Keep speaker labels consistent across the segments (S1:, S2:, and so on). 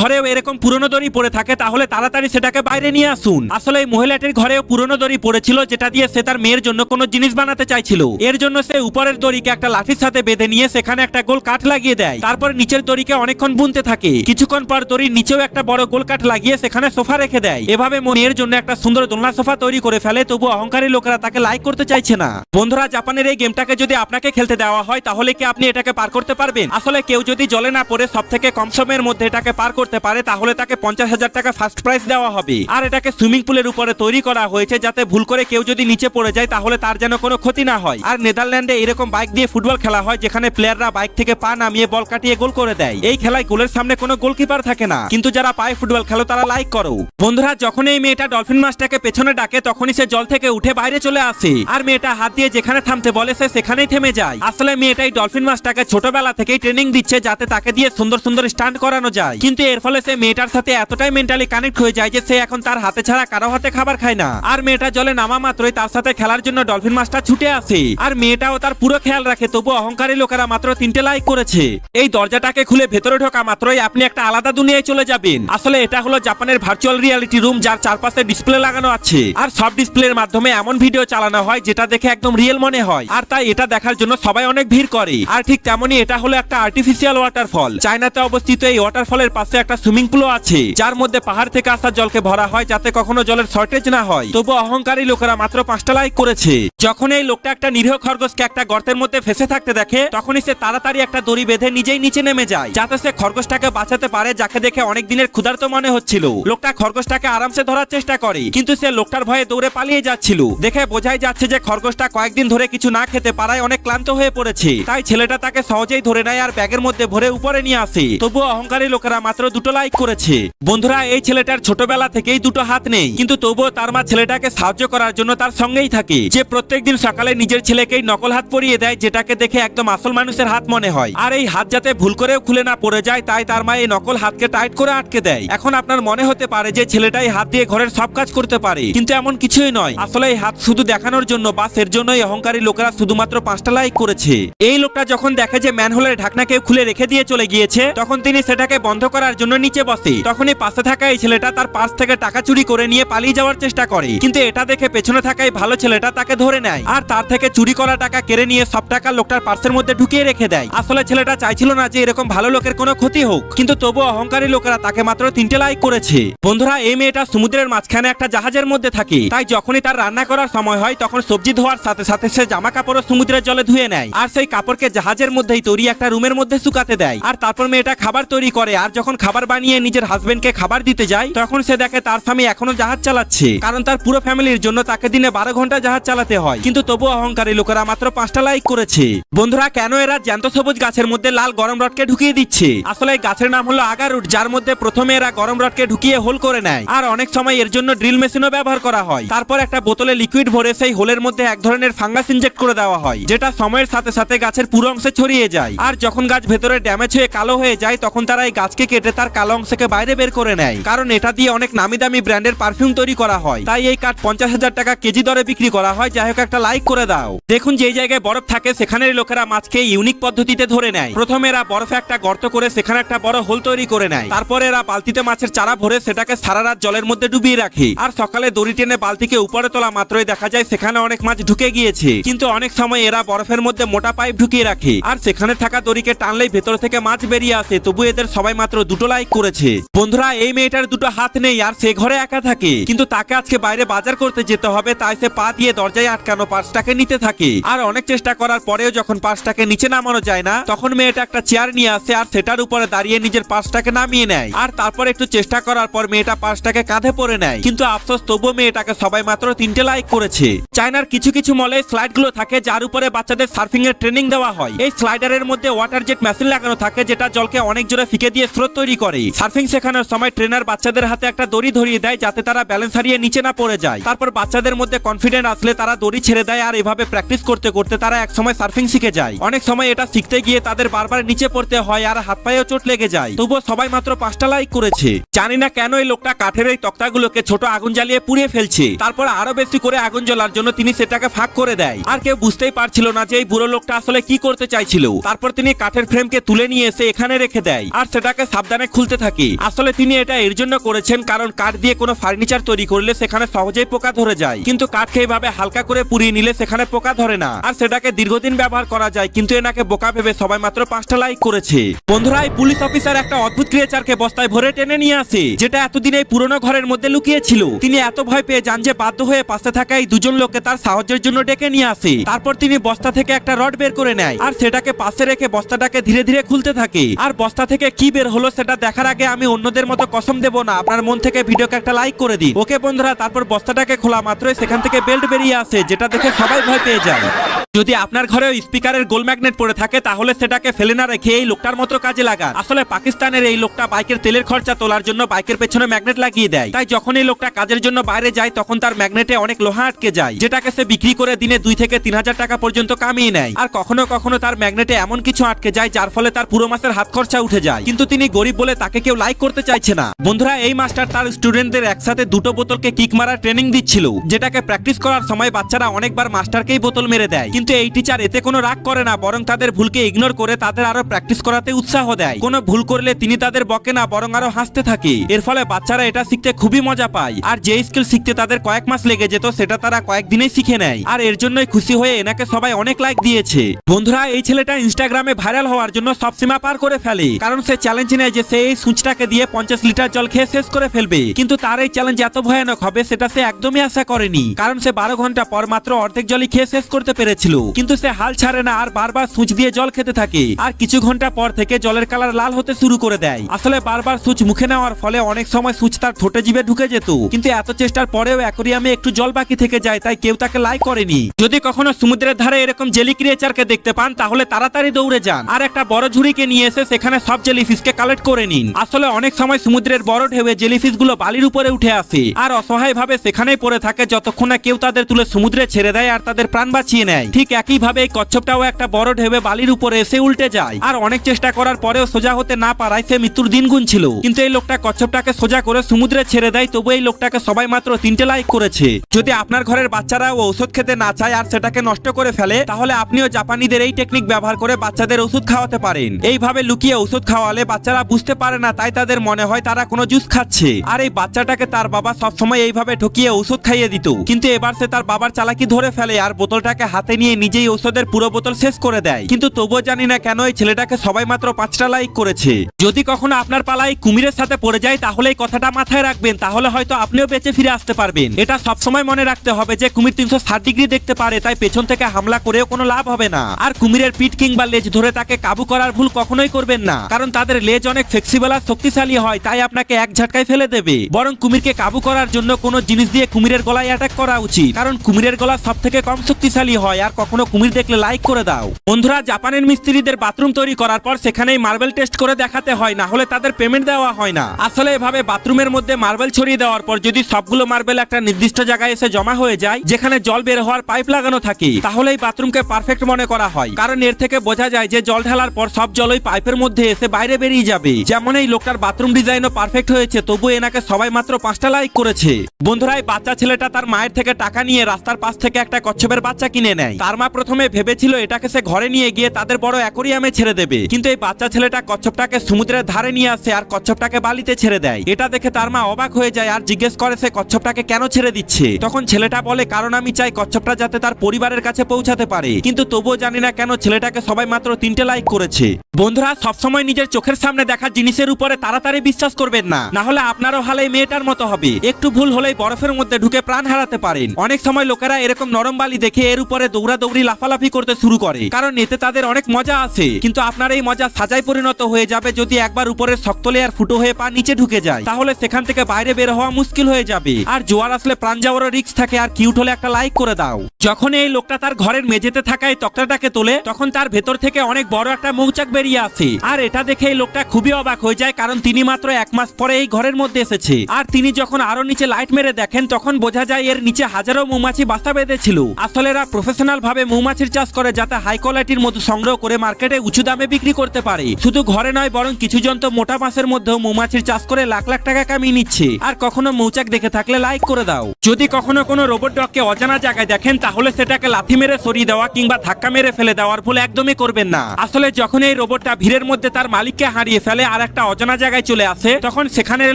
S1: ঘরেও এরকম পুরনো দড়ি পড়ে থাকে, তাহলে তাড়াতাড়ি সেটাকে বাইরে নিয়ে আসুন। আসলে এই মহিলাটির ঘরেও পুরনো দড়ি পড়েছিল, যেটা দিয়ে সে তার মেয়ের জন্য কোনো জিনিস বানাতে চাইছিল। এর জন্য সে উপরের দড়িকে একটা লাঠির সাথে বেঁধে নিয়ে সেখানে একটা গোল কাঠ লাগিয়ে দেয়। তারপর নিচের দড়িকে অনেকক্ষণ বুনতে থাকে। কিছুক্ষণ পর দড়ির নিচেও একটা বড় গোল কাঠ লাগিয়ে সেখানে সোফা রেখে দেয়। এভাবে মেয়ের জন্য একটা সুন্দর দোলনা সোফা তৈরি করে ফেলে, তবু অহংকারী লোকেরা তাকে লাইক করতে চাইছে না। বন্ধুরা, জাপানের এই গেমটাকে যদি আপনাকে খেলতে দেওয়া হয়, তাহলে কি আপনি এটাকে পার করতে পারবেন? আসলে কেউ যদি জলে না পড়ে সব থেকে কম সময়ের মধ্যে এটাকে পার করতে পারে, তাহলে তাকে পঞ্চাশ হাজার টাকা ফার্স্ট প্রাইজ দেওয়া হবে। আর এটাকে সুইমিং পুলের উপরে তৈরি করা হয়েছে যাতে ভুল করে কেউ যদি নিচে পড়ে যায়, তাহলে তার যেন কোনো ক্ষতি না হয়। আর নেদারল্যান্ডে এরকম বাইক দিয়ে ফুটবল খেলা হয়, যেখানে প্লেয়াররা বাইক থেকে পা নামিয়ে বল কাটিয়ে গোল করে দেয়। এই খেলায় গোলের সামনে কোনো গোলকিপার থাকে না। কিন্তু যারা পায়ে ফুটবল খেলো, তারা লাইক করো। বন্ধুরা, যখন এই মেয়েটা ডলফিন মাছটাকে পেছনে ডাকে, তখনই সে জল থেকে উঠে বাইরে চলে আসে। আর মেয়েটা হাত দিয়ে যেখানে থামতে বলে, সে সেখানেই থেমে যায়। আসলে মেয়েটাই ডলফিন মাছটাকে ছোটবেলা থেকেই ট্রেনিং দিচ্ছে, যাতে তাকে দিয়ে সুন্দর সুন্দর স্টান্ট করানো যায়। কিন্তু এর ফলে সে মেয়েটার সাথে এতটাই মেন্টালি কানেক্ট হয়ে যায় যে সে এখন তার হাতে ছাড়া কারও হাতে খাবার খায় না। আর মেয়েটা জলে নামা মাত্রই তার সাথে খেলার জন্য ডলফিন মাছটা ছুটে আসে। আর মেয়েটাও তার পুরো খেয়াল রাখে তবু অহংকারী লোকেরা মাত্র তিনটে লাইক করেছে। এই দরজাটাকে খুলে ভেতরে ঢোকা মাত্রই আপনি একটা আলাদা দুনিয়ায় চলে যাবেন। আসলে এটা হলো জাপানের ভার্চুয়াল রিয়ালিটি রুম যার চারপাশে ডিসপ্লে লাগানো আছে। আর সব ডিসপ্লের মাধ্যমে এমন ভিডিও চালানো হয় যেটা দেখে একদম রিয়েল মনে হয়। আর তাই এটা দেখার জন্য সবাই অনেক ভিড় করে। আর ঠিক তেমনই এটা হলো একটা আর্টিফিশিয়াল ওয়াটারফল চায়নাতে অবস্থিত এই ওয়াটারফলের পাশে একটা সুইমিং পুলও আছে, যার মধ্যে পাহাড় থেকে আসা জলকে ভরা হয় যাতে কখনো জলের শর্টেজ না হয়। তবু অহংকারী লোকেরা মাত্র পাঁচটা লাইক করেছে। যখন এই লোকটা একটা নিরীহ খরগোশকে একটা গর্তের মধ্যে ফেসে থাকতে দেখে, তখনই সে তাড়াতাড়ি একটা দড়ি বেঁধে নিজেই নিচে নেমে যায়, যাতে সে খরগোশটাকে বাঁচাতে পারে, যাকে দেখে অনেক দিনের ক্ষুধার্ত মনে হচ্ছিল। লোকটা খরগোশটাকে আরামসে ধরার চেষ্টা করে, কিন্তু সে লোকটার ভয়ে দৌড়ে পালিয়ে যাচ্ছিল। দেখে বোঝাই যাচ্ছে যে খরগোশটা কয়েকদিন ধরে কিছু না খেতে পারায় অনেক ক্লান্ত হয়ে পড়েছে। তাই ছেলেটা তাকে সহজেই ধরে নেয় আর ব্যাগের মধ্যে ভরে উপরে নিয়ে আসে। তবুও অহংকারী লোকেরা মাত্র দুটো লাইক করেছে। বন্ধুরা, এই ছেলেটার ছোটবেলা থেকেই দুটো হাত নেই। কিন্তু তবুও তার মা ছেলেটাকে সাহায্য করার জন্য তার সঙ্গেই থাকে। যে প্রত্যেকদিন সকালে নিজের ছেলেকেই নকল হাত পরিয়ে দেয়, যেটাকে দেখে একদম আসল মানুষের হাত মনে হয়। আর এই হাত যাতে ভুল করেও খুলে না পড়ে যায়, তাই তার মা এই নকল হাতকে টাইট করে আটকে দেয়। এখন আপনার মনে হতে পারে যে ছেলেটাই হাত দিয়ে ঘরের সব কাজ করতে পারে। কিন্তু এমন কিছুই নয়। আসলে এই হাত শুধু দেখানোর জন্য বা এর জন্যই অহংকারী লোকেরা শুধুমাত্র পাঁচটা লাইক করেছে। এই লোকটা যখন দেখে যে ম্যানহোলের ঢাকনা কেউ খুলে রেখে দিয়ে চলে গিয়েছে, তখন তিনি সেটাকে বন্ধ করার জন্য নিচে বসে। তখনই পাশে থাকা এই ছেলেটা তার পাশ থেকে টাকা চুরি করে নিয়ে পালিয়ে যাওয়ার চেষ্টা করে। কিন্তু এটা দেখে পেছনে থাকা এই ভালো ছেলেটা তাকে ধরে নেয়। আর তার থেকে চুরি করা টাকা কেড়ে নিয়ে সব টাকা লোকটার পার্সের মধ্যে ঢুকিয়ে রেখে দেয়। আসলে ছেলেটা চাইছিল না যে এরকম ভালো লোকের কোনো ক্ষতি হোক। কিন্তু তবু অহংকারী লোকেরা তাকে মাত্র তিনটে লাইক করেছে। বন্ধুরা, এই মেয়েটা সমুদ্রের মাঝখানে একটা জাহাজের মধ্যে থাকে। তাই যখনই তার রান্না করার সময় হয়, তখন সবজি ধোয়ার সাথে সাথে সে জামা কাপড়ও সমুদ্রের জলে ধুয়ে নেয়। আর সেই কাপড়কে জাহাজের মধ্যেই তৈরি একটা রুমের মধ্যে শুকাতে দেয়। আর তারপর মেয়েটা খাবার তৈরি করে। আর যখন খাবার বানিয়ে নিজের হাজবেন্ডকে খাবার দিতে যায়, তখন সে দেখে তার স্বামী এখনও জাহাজ চালাচ্ছে। কারণ তার পুরো ফ্যামিলির জন্য তাকে দিনে বারো ঘণ্টা জাহাজ চালাতে হয়। কিন্তু তবু অহংকারী লোকেরা মাত্র পাঁচটা লাইক করেছে। বন্ধুরা, কেন এরা জ্যান্ত সবুজ গাছের মধ্যে লাল গরম রডকে ঢুকিয়ে দিচ্ছে? আসলে গাছের নাম হলো আগারুট, যার মধ্যে প্রথমে এরা গরম রডকে ঢুকিয়ে হোল করে নেয়। আর অনেক সময় এর জন্য ড্রিল মেশিনও ব্যবহার করা হয়। তারপর একটা বোতলে লিকুইড ভরে সেই হোলের মধ্যে এক ধরনের ফাঙ্গাস ইনজেক্ট করে দেওয়া হয়, যেটা সময়ের সাথে সাথে গাছের পুরো অংশে ছড়িয়ে যায়। আর যখন গাছ ভেতরে ড্যামেজ হয়ে কালো হয়ে যায়, তখন তারা এই গাছকে কেটে তার কালো অংশকে বাইরে বের করে নেয়। কারণ এটা দিয়ে অনেক নামি দামি ব্র্যান্ডের পারফিউম তৈরি করা হয়। তাই এই কাঠ পঞ্চাশ হাজার টাকা কেজি দরে বিক্রি করা হয়। যাই হোক, একটা লাইক করে দাও। দেখুন যে জায়গায় বরফ থাকে সেখানের লোকেরা মাছকে ইউনিক পদ্ধতিতে ধরে নেয়। প্রথমে এরা বরফে একটা গর্ত করে সেখানে একটা বড় হোল তৈরি করে নেয়। তারপরে এরা বালতিতে মাছের চারা ভরে সেটাকে সারা রাত জলের মধ্যে ডুবিয়ে রাখে। আর সকালে দড়ি টেনে বালতিকে উপরে তোলা মাত্রই দেখা যায় সেখানে অনেক মাছ ঢুকে গিয়েছে। কিন্তু অনেক সময় এরা বরফের মধ্যে মোটা পাইপ ঢুকিয়ে রাখে। আর সেখানে থাকা দড়িকে টানলেই ভেতর থেকে মাছ বেরিয়ে আসে। তবু এদের সবাই মাত্র দুটো লাইক করেছে। বন্ধুরা, এই মেয়েটার দুটো হাত নেই আর সে ঘরে একা থাকে। কিন্তু তাকে আজকে বাইরে বাজার করতে যেতে হবে, তাই সে পা দিয়ে দরজায় আটকানো পার্সটাকে নিতে থাকে। আর অনেক চেষ্টা করার পরেও যখন পার্সটাকে নিচে নামানো যায় না, তখন মেয়েটা একটা চেয়ার নিয়ে আসে আর সেটার উপরে দাঁড়িয়ে নিজের পার্সটাকে নামিয়ে নেয়। আর তারপর একটু চেষ্টা করার পর মেয়েটা পার্সটাকে কাঁধে পরে নেয়। কিন্তু আফসোস, তবুও মেয়েটাকে সবাই মাত্র তিনটে লাইক করেছে। চায়নার কিছু কিছু মলে স্লাইডগুলো থাকে, যার উপরে বাচ্চাদের সার্ফিং এর ট্রেনিং দেওয়া হয়। এই স্লাইডারের মধ্যে ওয়াটার জেট মেশিন লাগানো থাকে, যেটা জলকে অনেক জোরে ফিকে দিয়ে স্রোত তৈরি করে। সার্ফিং শেখানোর সময় ট্রেনার বাচ্চাদের হাতে একটা দড়ি ধরিয়ে দেয় যাতে তারা ব্যালেন্স হারিয়ে নিচে না পড়ে যায়। তারপর বাচ্চাদের মধ্যে কনফিডেন্ট আসলে তারা দড়ি ছেড়ে দেয় আর এভাবে প্র্যাকটিস করতে করতে তারা এক সময় সার্ফিং শিখে যায়। অনেক সময় এটা শিখতে গিয়ে তাদের বারবার নিচে পড়তে হয় আর হাত পায়েও চোট লেগে যায়। তবুও সবাই মাত্র পাঁচটা লাইক করেছে। জানি না কেন এই লোকটা কাঠের এই তক্তাগুলোকে ছোট আগুন জ্বালিয়ে পুড়িয়ে ফেলছে। তারপর আরও বেশি করে আগুন জ্বলার জন্য তিনি সেটাকে ফাঁক করে দেয়। আর কেউ বুঝতেই পারছিল না যে এই বুড়ো লোকটা আসলে কি করতে চাইছিল। তারপর তিনি কাঠের ফ্রেমকে তুলে নিয়ে এসে এখানে রেখে দেয়। আর সেটাকে সাবধানে টানে খুলতে থাকে। আসলে তিনি এটা এর জন্য করেছেন কারণ কাঠ দিয়ে কোনো ফার্নিচার তৈরি করলে সেখানে সহজেই পোকা ধরে যায়। কিন্তু কাঠকে এইভাবে হালকা করে পুড়িয়ে নিলে সেখানে পোকা ধরে না। আর সেটাকে দীর্ঘদিন ব্যবহার করা যায়, কিন্তু এনাকে বোকা ভেবে সবাই মাত্র পাঁচটা লাইক করেছে। বন্ধুরা, এই পুলিশ অফিসার একটা অদ্ভুত ক্রিয়েচারকে বস্তায় ভরে টেনে নিয়ে আসে, যেটা এতদিন এই পুরনো ঘরের মধ্যে লুকিয়ে ছিল তিনি এত ভয় পেয়ে যান যে বাধ্য হয়ে পাশে থাকা এই দুজন লোককে তার সাহায্যের জন্য ডেকে নিয়ে আসে। তারপর তিনি বস্তা থেকে একটা রড বের করে নেয়, আর সেটাকে পাশে রেখে বস্তাটাকে ধীরে ধীরে খুলতে থাকে। আর বস্তা থেকে কি বের হলো সেটা দেখার আগে আমি অন্যদের মতো কসম দেব না। আপনার মন থেকে ভিডিওকে একটা লাইক করে দিন। ওকে বন্ধুরা, তারপর বস্তাটাকে খোলা, মাত্রই সেখান থেকে বেল্ট বেরিয়ে আসে, যেটা দেখে সবাই ভয় পেয়ে যায়। যদি আপনার ঘরেও স্পিকারের গোল ম্যাগনেট পড়ে থাকে, তাহলে সেটাকে ফেলে না রেখে এই লোকটার মতো কাজে লাগান। আসলে পাকিস্তানের এই লোকটা বাইকের তেলের খরচা তোলার জন্য বাইকের পেছনে ম্যাগনেট লাগিয়ে দেয়। তাই যখন এই লোকটা কাজের জন্য বাইরে যায়, তখন তার ম্যাগনেটে অনেক লোহা আটকে যায়, যেটাকে সে বিক্রি করে দিনে দুই থেকে তিন হাজার টাকা পর্যন্ত কামিয়ে নেয়। আর কখনো কখনো তার ম্যাগনেটে এমন কিছু আটকে যায়, যার ফলে তার পুরো মাসের হাত খরচা উঠে যায়। কিন্তু তিনি গরিব বলে তাকে কেউ লাইক করতে চাইছে না। বন্ধুরা, এই মাস্টার তার স্টুডেন্টদের একসাথে দুটো বোতলকে কিক মারার ট্রেনিং দিচ্ছিল, যেটাকে প্র্যাকটিস করার সময় বাচ্চারা অনেকবার মাস্টারকেই বোতল মেরে দেয়। কিন্তু এই টিচার এতে কোনো রাগ করে না, বরং তাদের ভুলকে ইগনোর করে তাদের আরও প্র্যাকটিস করাতে উৎসাহ দেয়। কোনো ভুল করলে তিনি তাদের বকে না, বরং আরও হাসতে থাকে। এর ফলে বাচ্চারা এটা শিখতে খুবই মজা পায়। আর যে স্কিল শিখতে তাদের কয়েক মাস লেগে যেত, সেটা তারা কয়েকদিনেই শিখে নেয়। আর এর জন্যই খুশি হয়ে এনাকে সবাই অনেক লাইক দিয়েছে। বন্ধুরা, এই ছেলেটা ইনস্টাগ্রামে ভাইরাল হওয়ার জন্য সব সীমা পার করে ফেলে। কারণ সে চ্যালেঞ্জ নেয় যে সে এই সুচটাকে দিয়ে পঞ্চাশ লিটার জল খেয়ে শেষ করে ফেলবে। কিন্তু তার এই চ্যালেঞ্জ এত ভয়ানক হবে, সেটা সে একদমই আশা করেনি। কারণ সে বারো ঘণ্টা পর মাত্র অর্ধেক জলই খেয়ে শেষ করতে পেরেছিল কিন্তু সে হাল ছাড়ে না আর বারবার সুচ দিয়ে জল খেতে থাকে। আর কিছু ঘণ্টা পর থেকে জলের কালার লাল হতে শুরু করে দেয়। আসলে বারবার সুচ মুখে নেওয়ার ফলে অনেক সময় সুচ তার ঠোঁটে জিভে ঢুকে যেত। কিন্তু এত চেষ্টার পরেও অ্যাকোরিয়ামে একটু জল বাকি থেকে যায়, তাই কেউ তাকে লাইক করেনি। যদি কখনো সমুদ্রের ধারে এরকম জেলি ক্রিয়েচারকে দেখতে পান, তাহলে তাড়াতাড়ি দৌড়ে যান। আর একটা বড় ঝুড়িকে নিয়ে এসে সেখানে সব জেলিফিশকে কালেক্ট করে নিন। আসলে অনেক সময় সমুদ্রের বড় ঢেউয়ে জেলিফিশগুলো বালির উপরে উঠে আসে। আর অসহায় ভাবে সেখানেই পড়ে থাকে যতক্ষণ না কেউ তাদের তুলে সমুদ্রে ছেড়ে দেয় আর তাদের প্রাণ বাঁচিয়ে নেয়। ঠিক একই ভাবে এই কচ্ছপটাও একটা বড় ঢেউয়ে বালির উপরে এসে উল্টে যায়। আর অনেক চেষ্টা করার পরেও সোজা হতে না পারায় সে মৃত্যুর দিন গুনছিল। কিন্তু এই লোকটা কচ্ছপটাকে সোজা করে সমুদ্রে ছেড়ে দেয় তবু এই লোকটাকে সবাই মাত্র তিনটে লাইক করেছে। যদি আপনার ঘরের বাচ্চারা ঔষধ খেতে না চায় আর সেটাকে নষ্ট করে ফেলে, তাহলে আপনিও জাপানিদের এই টেকনিক ব্যবহার করে বাচ্চাদের ওষুধ খাওয়াতে পারেন। এইভাবে লুকিয়ে ওষুধ খাওয়ালে বাচ্চারা বুঝতে পারে না, তাই তাদের মনে হয় তারা কোনো জুস খাচ্ছে। আর এই বাচ্চাটাকে তার বাবা সবসময় এইভাবে ঠকিয়ে ওষুধ খাইয়ে দিত। কিন্তু এবার সে তার বাবার চালাকি ধরে ফেলে আর বোতলটাকে হাতে নিয়ে নিজেই ওষুধের পুরো বোতল শেষ করে দেয়। কিন্তু তবুও জানি না কেন এই ছেলেটাকে সবাই মাত্র পাঁচটা লাইক করেছে। যদি কখনো আপনার পালায় কুমিরের সাথে পড়ে যায়, তাহলে এই কথাটা মাথায় রাখবেন, তাহলে হয়তো আপনিও বেঁচে ফিরে আসতে পারবেন। এটা সবসময় মনে রাখতে হবে যে, কুমির তিনশো ষাট ডিগ্রি দেখতে পারে, তাই পেছন থেকে হামলা করেও কোনো লাভ হবে না। আর কুমিরের পিঠ কিংবা লেজ ধরে তাকে কাবু করার ভুল কখনোই করবেন না, কারণ তাদের লেজ অনেক ফ্লেক্সিবল আর শক্তিশালী হয়, তাই আপনাকে এক ঝটকায় ফেলে দেবে। বরং কুমিরকে কাবু করার জন্য কোনো জিনিস দিয়ে কুমিরের গলায় অ্যাটাক করা উচিত, কারণ কুমিরের গলা সব থেকে কম শক্তিশালী হয়, আর কখনো কুমির দেখলে লাইক করে দাও। বন্ধুরা, জাপানের মিস্ত্রিদের বাথরুম তৈরি করার পর সেখানেই মার্বেল টেস্ট করে দেখাতে হয়, না হলে তাদের পেমেন্ট দেওয়া হয় না। আসলে এভাবে বাথরুমের মধ্যে মার্বেল ছড়িয়ে দেওয়ার পর যদি সবগুলো মার্বেল একটা নির্দিষ্ট জায়গায় এসে জমা হয়ে যায়, যেখানে জল বের হওয়ার পাইপ লাগানো থাকে তাহলে এই বাথরুমকে পারফেক্ট মনে করা হয়। কারণ এর থেকে বোঝা যায় যে জল ঢালার পর সব জল ওই পাইপের মধ্যে এসে বাইরে বেরিয়ে যাবে। যেমন এই লোকটার বাথরুম ডিজাইনও পারফেক্ট হয়েছে, তবু এনাকে সবাই মাত্র পাঁচটা লাইক করেছে। বন্ধুরা, এই বাচ্চা ছেলেটা তার মায়ের থেকে টাকা নিয়ে রাস্তার পাশ থেকে একটা কচ্ছপের বাচ্চা কিনে নেয়। তার মা প্রথমে ভেবেছিল এটাকে সে ঘরে নিয়ে গিয়ে তাদের বড় অ্যাকোরিয়ামে ছেড়ে দেবে। কিন্তু এই বাচ্চা ছেলেটা কচ্ছপটাকে সমুদ্রের ধারে নিয়ে আসে আর কচ্ছপটাকে বালিতে ছেড়ে দেয়। এটা দেখে তার মা অবাক হয়ে যায় আর জিজ্ঞেস করে সে কচ্ছপটাকে কেন ছেড়ে দিচ্ছে। তখন ছেলেটা বলে, কারণ আমি চাই কচ্ছপটা যাতে তার পরিবারের কাছে পৌঁছাতে পারে। কিন্তু তবুও জানি না কেন ছেলেটাকে সবাই মাত্র তিনটে লাইক করেছে। বন্ধুরা, সবসময় নিজের চোখের সামনে দেখা জিনিসের উপরে তাড়াতাড়ি বিশ্বাস করবেন না। না হলে আপনারও হালে মেয়েটার মতো হবে। একটু ভুল হলেই বরফের মধ্যে ঢুকে প্রাণ হারাতে পারেন। অনেক সময় লোকেরা এরকম নরম বালি দেখে এর উপরে দৌড়াদৌড়ি লাফালাফি করতে শুরু করে। কারণ এতে তাদের অনেক মজা আছে। কিন্তু আপনার এই মজা সাজায় পরিণত হয়ে যাবে যদি একবার উপরের শক্ত লেয়ার ফুটো হয়ে পা নিচে ঢুকে যায়। তাহলে সেখান থেকে বাইরে বের হওয়া মুশকিল হয়ে যাবে। আর জোয়ার আসলে প্রাণ যাওয়ারও রিস্ক থাকে। আর কিউট হলে একটা লাইক করে দাও। যখন এই লোকটা তার ঘরের মেঝেতে থাকা এই তক্তাটাকে তোলে, তখন তার ভেতর থেকে অনেক বড় একটা মৌচাক বেরিয়ে আসে। আর এটা দেখে এই লোকটা খুবই অবাক হয়ে যায়, কারণ তিনি মাত্র এক মাস পরে এই ঘরের মধ্যে এসেছে। আর তিনি যখন আরও নিচে লাইট মেরে দেখেন, তখন বোঝা যায় এর নিচে হাজারো মৌমাছি বাসা বেঁধেছিল। আসলে এরা প্রফেশনাল ভাবে মৌমাছির চাষ করে যাতে হাই কোয়ালিটির মধু সংগ্রহ করে মার্কেটে উঁচু দামে বিক্রি করতে পারে। শুধু ঘরে নয়, বরং কিছু জন তো মোটা মাসের মধ্যেও মৌমাছির চাষ করে লাখ লাখ টাকা কামিয়ে নিচ্ছে। আর কখনো মৌচাক দেখে থাকলে লাইক করে দাও। যদি কখনো কোনো রোবট ডগকে অজানা জায়গায় দেখেন, তাহলে সেটাকে লাথি মেরে সরিয়ে দেওয়া কিংবা ধাক্কা মেরে ফেলে দেওয়ার ভুল একদমই করবেন না। আসলে যখন এই রোবটটা ভিড়ের মধ্যে তার মালিককে হারিয়ে ফেলে আর একটা অজানা জায়গায় চলে আসে, তখন সেখানের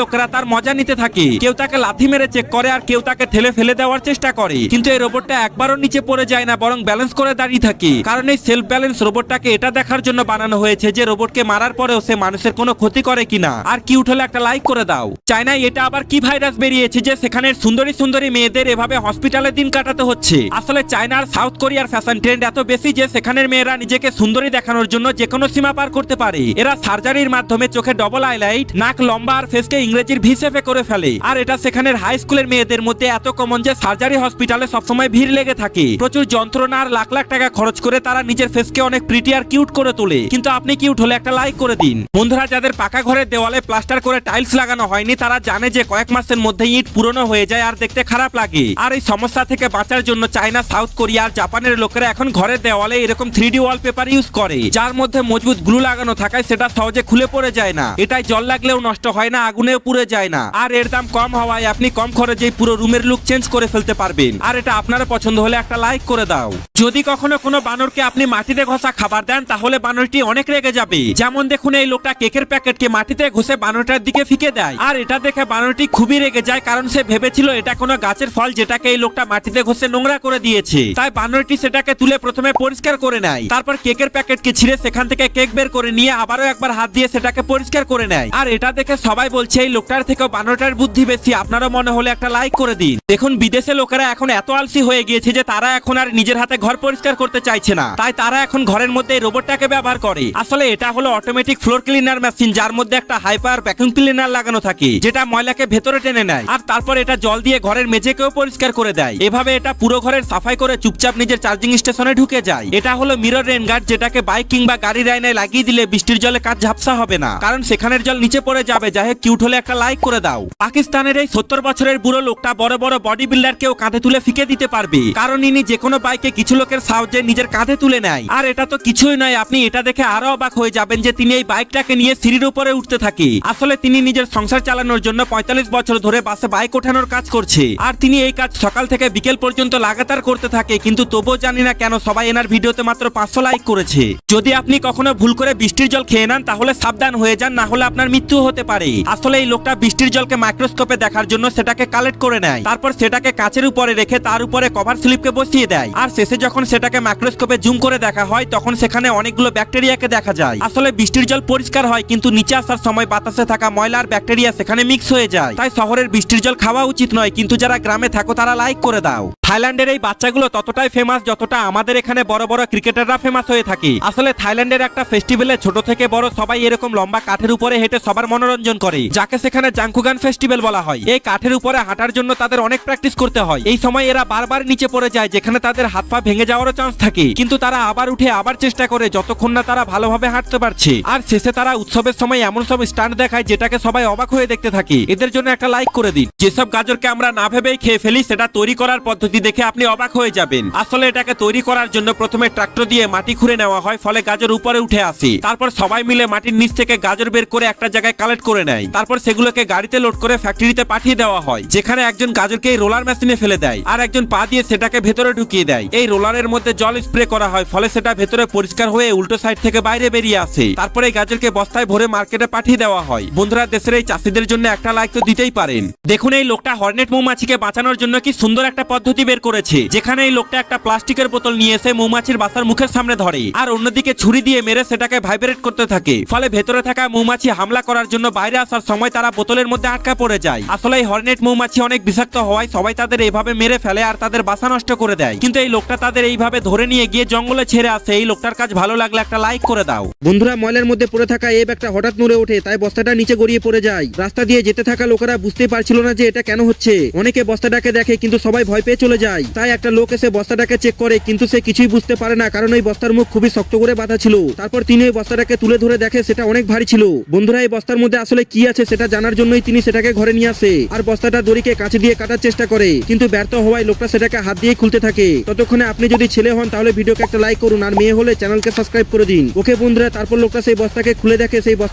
S1: লোকেরা তার মজা নিতে থাকে। কেউ তাকে লাথি মেরে চেক করে আর কেউ তাকে ঠেলে ফেলে দেওয়ার চেষ্টা করে। কিন্তু এই রোবটটা একবারও নিচে পড়ে যায় না বরং ব্যালেন্স করে দাঁড়িয়ে থাকে। কারণ এই সেলফ ব্যালেন্স রোবটটাকে এটা দেখার জন্য বানানো হয়েছে যে রোবটকে মারার পরেও সে মানুষের কোনো ক্ষতি করে কিনা। আর কিউট হলে একটা লাইক করে দাও। চায়নায় এটা আবার কি ভাইরাস বেরিয়েছে যে সেখানের সুন্দরী সুন্দরী মেয়েদের এভাবে হসপিটালে দিন কাটাতে হচ্ছে? আসলে চায়নার সাউথ কোরিয়ার ফ্যাশন ট্রেন্ড এত বেশি যে সেখানের মেয়েরা নিজেকে সুন্দরী দেখানোর জন্য যে কোনো সীমা পার করতে পারে। এরা সার্জারির মাধ্যমে চোখে ডবল আইলাইট নাক লম্বা আর ফেসকে ইংরেজির ভি শেপে করে ফেলে। আর এটা সেখানের হাই স্কুলের মেয়েদের মধ্যে এত কমন যে সার্জারি হসপিটালে সবসময় ভিড় লেগে থাকে। প্রচুর যন্ত্রণা আর লাখ লাখ টাকা খরচ করে তারা নিজের ফেসকে অনেক প্রিটি আর কিউট করে তোলে। কিন্তু আপনি কিউট হলে একটা লাইক করে দিন। বন্ধুরা, যাদের পাকা ঘরের দেওয়ালে প্লাস্টার করে টাইলস লাগানো হয়নি, তারা জানে যে কয়েক মাসের মধ্যে ইট পুরনো হয়ে যায় আর দেখতে খারাপ লাগে। আর এই সমস্যা থেকে বাঁচার জন্য চায়না, সাউথ কোরিয়া আর জাপানের লোকেরা এখন ঘরের দেওয়ালে এরকম থ্রি ডি ওয়ালপেপার ইউজ করে। যার মধ্যে মজবুত গ্লু লাগানো থাকায় সেটা সহজে খুলে পড়ে যায় না। এটাই জল লাগলেও নষ্ট হয় না, আগুনেও পুড়ে যায় না। আর এর দাম কম হওয়ায় আপনি কম খরচেই পুরো রুমের লুক চেঞ্জ করে ফেলতে পারবেন। আর এটা আপনার পছন্দ হলে একটা লাইক করে দাও। যদি কখনো কোনো বানরকে আপনি মাটিতে ঘষা খাবার দেন, তাহলে বানরটি অনেক রেগে যাবে। যেমন দেখুন, এই লোকটা কেকের প্যাকেটকে মাটিতে ঘষে বানরটার দিকে ফিকে দেয়। আর এটা দেখে বানরটি খুবই রেগে যায়, কারণ সে ভেবেছিল এটা কোনো গাছের ফল যেটাকে এই লোকটা মাটিতে ঘষে নোংরা করে দিয়েছে। তাই বানরটি সেটাকে তুলে প্রথমে পরিষ্কার করে নেয়। তারপর কেকের প্যাকেটকে ছিঁড়ে সেখান থেকে কেক বের করে নিয়ে আবারও একবার হাত দিয়ে সেটাকে পরিষ্কার করে নেয়। আর এটা দেখে সবাই বলছে, এই লোকটার থেকেও বানরটার বুদ্ধি বেশি। আপনারও মনে হলে একটা লাইক করে দিন। দেখুন, বিদেশে লোকেরা এখন এত আলসি হয়ে গিয়েছে যে তারা এখন আর নিজের হাতে ঘর পরিষ্কার করতে চাইছে না। তাই তারা এখন ঘরের মধ্যে রোবটটাকে ব্যবহার করে। আসলে এটা হলো অটোমেটিক ফ্লোর ক্লিনার মেশিন যার মধ্যে একটা হাইপার ভ্যাকুম ক্লিনার লাগানো থাকে, যেটা ময়লাকে ভেতরে টেনে নেয়। আর তারপর এটা জল দিয়ে ঘরের মেঝেকেও পরিষ্কার করে দেয়। এভাবে এটা পুরো ঘরের সাফাই করে চুপচাপ নিজের চার্জিং স্টেশনে ঢুকে যায়। এটা হলো মিরর রেন গার্ড যেটাকে বাইক কিংবা গাড়ির আয়নায় লাগিয়ে দিলে বৃষ্টির জলে কাজ ঝাপসা হবে না। কারণ সেখানের জল নিচে পড়ে যাবে। যাই হোক কিউট হলে একটা লাইক করে দাও। পাকিস্তানের এই সত্তর বছরের বুড়ো লোকটা বড় বড় বডি বিল্ডারকেও কাঁধে তুলে ফিকে দিতে পারবে। কারণ ইনি যে কোনো বাইকে কিছু লোকের সাহায্যে নিজের কাঁধে তুলে নেয়। আর এটা তো কিছুই নয়, আপনি এটা দেখে আরও অবাক হয়ে যাবেন যে তিনি এই বাইকটাকে নিয়ে সিঁড়ির উপরে উঠতে থাকে। আসলে তিনি নিজের সংসার চালানোর জন্য পঁয়তাল্লিশ বছর ধরে বাসে বাইক ওঠানোর কাজ করছে। আর তিনি এই কাজ সকাল থেকে বিকেল পর্যন্ত লাগাতার করতে থাকে, কিন্তু তবুও জানি না কেন সবাই এনার ভিডিওতে মাত্র পাঁচশো লাইক করেছে। যদি আপনি কখনো ভুল করে বৃষ্টির জল খেয়ে নেন, তাহলে সাবধান হয়ে যান, না হলে আপনার মৃত্যু হতে পারে। আসলে এই লোকটা বৃষ্টির জলকে মাইক্রোস্কোপে দেখার জন্য সেটাকে কালেক্ট করে নেয়। তারপর সেটাকে কাচের উপরে রেখে তার উপরে কভার স্লিপকে বসিয়ে দেয়। আর শেষে যখন সেটাকে মাইক্রোস্কোপে জুম করে দেখা হয়, তখন সেখানে অনেকগুলো ব্যাকটেরিয়াকে দেখা যায়। আসলে বৃষ্টির জল পরিষ্কার হয়, কিন্তু নিচে আসার সময় বাতাসে থাকা ময়লা আর ব্যাকটেরিয়া সেখানে মিক্স হয়ে যায়। তাই শহরের বৃষ্টির জল খাওয়া উচিত নয়, কিন্তু যারা গ্রামে থাকো, তারা লাইক করে দাও। থাইল্যান্ডের এই বাচ্চাগুলো ততটাই ফেমাস যতটা আমাদের এখানে বড় বড় ক্রিকেটাররা ফেমাস হয়ে থাকে। আসলে থাইল্যান্ডের একটা ফেস্টিভ্যালে ছোট থেকে বড় সবাই এরকম লম্বা কাঠের উপরে হেঁটে সবার মনোরঞ্জন করে, যাকে সেখানে জাঙ্কুগান ফেস্টিভ্যাল বলা হয়। এই কাঠের উপরে হাঁটার জন্য তাদের অনেক প্র্যাকটিস করতে হয়। এই সময় এরা বারবার নিচে পড়ে যায়, যেখানে তাদের হাত পা ভেঙে যাওয়ারও চান্স থাকে। কিন্তু তারা আবার উঠে আবার চেষ্টা করে, যতক্ষণ না তারা ভালোভাবে হাঁটতে পারছে। আর শেষে তারা উৎসবের সময় এমন সব স্টান্ট দেখায়, যেটাকে সবাই অবাক হয়ে দেখতে থাকে। এদের জন্য একটা লাইক করে দিন। যেসব গাজরকে আমরা না ভেবেই খেয়ে ফেলি, সেটা তৈরি করার পদ্ধতি দেখে আপনি অবাক হয়ে যাবেন। আসলে এটাকে তৈরি করার জন্য প্রথমে ট্রাক্টর দিয়ে মাটি খুঁড়ে নেওয়া হয়, ফলে গাজর উপরে উঠে আসে। তারপর সবাই মিলে মাটির নিচ থেকে গাজর বের করে একটা জায়গায় কালেক্ট করে নেয়। তারপর সেগুলোকে গাড়িতে লোড করে ফ্যাক্টরিতে পাঠিয়ে দেওয়া হয়, যেখানে একজন গাজরকে রোলার মেশিনে ফেলে দেয় আর একজন পা দিয়ে সেটাকে ভেতরে ঢুকিয়ে দেয়। এই রোলারের মধ্যে জল স্প্রে করা হয়, ফলে সেটা ভেতরে পরিষ্কার হয়ে উল্টো সাইড থেকে বাইরে বেরিয়ে আসে। তারপরে গাজরকে বস্তায় ভরে মার্কেটে পাঠিয়ে দেওয়া হয়। বন্ধুরা, দেশের এই চাষিদের জন্য একটা লাইক তো দিতেই পারেন। দেখুন, এই লোকটা হর্নেট মৌমাছিকে বাঁচানোর জন্য কি সুন্দর একটা পদ্ধতি বের করেছে। যেখানে এই লোকটা একটা প্লাস্টিকের বোতল নিয়ে এসে মৌমাছির বাসার মুখের সামনে ধরে আর অন্যদিকে ছুরি দিয়ে মেরে সেটাকে ভাইব্রেট করতে থাকে। ফলে ভেতরে থাকা মৌমাছি হামলা করার জন্য বাইরে আসার সময় তারা বোতলের মধ্যে আটকা পড়ে যায়। আসলে এই হর্নেট মৌমাছি অনেক বিষাক্ত হওয়ায় সবাই তাদের এইভাবে মেরে ফেলে আর তাদের বাসা নষ্ট করে দেয়। কিন্তু এই লোকটা তাদের এইভাবে ধরে নিয়ে গিয়ে জঙ্গলে ছেড়ে আসে। এই লোকটার কাজ ভালো লাগলে একটা লাইক করে দাও।
S2: বন্ধুরা, ময়লার মধ্যে পড়ে থাকা এই ব্যাগটা হঠাৎ নড়ে ওঠে, তাই বস্তাটা নিচে গড়িয়ে পড়ে যায়। রাস্তা দিয়ে যেতে থাকা লোকেরা বুঝতে পারছিল না যে এটা কেন হচ্ছে। অনেকে বস্তাটাকে দেখে, কিন্তু সবাই ভয় পেয়ে চলে যায়। তাই একটা লোক এসে বস্তাটাকে চেক করে, কিন্তু সে কিছুই বুঝতে পারে না, কারণ ওই বস্তার মুখ খুবই শক্ত করে বাঁধা ছিল। তারপর তিনি ওই বস্তাটাকে তুলে ধরে দেখে সেটা অনেক ভারী ছিল। বন্ধুরা, এই বস্তার মধ্যে আসলে কি আছে সেটা জানার জন্যই তিনি সেটাকে ঘরে নিয়ে আসে। আর বস্তাটা দড়িকে কাছে দিয়ে কাটার চেষ্টা করে। কিন্তু ব্যর্থ হওয়ায় লোকটা সেটাকে হাত দিয়ে খুলতে থাকে। ততক্ষণে আপনি যদি ছেলে হন, তাহলে ভিডিওকে একটা লাইক করুন। আর মেয়ে হলে চ্যানেলকে সাবস্ক্রাইব করে দিন। ওকে বন্ধুরা, তারপর লোকটা সেই বস্তাকে খুলে দেখে সেই বস্তা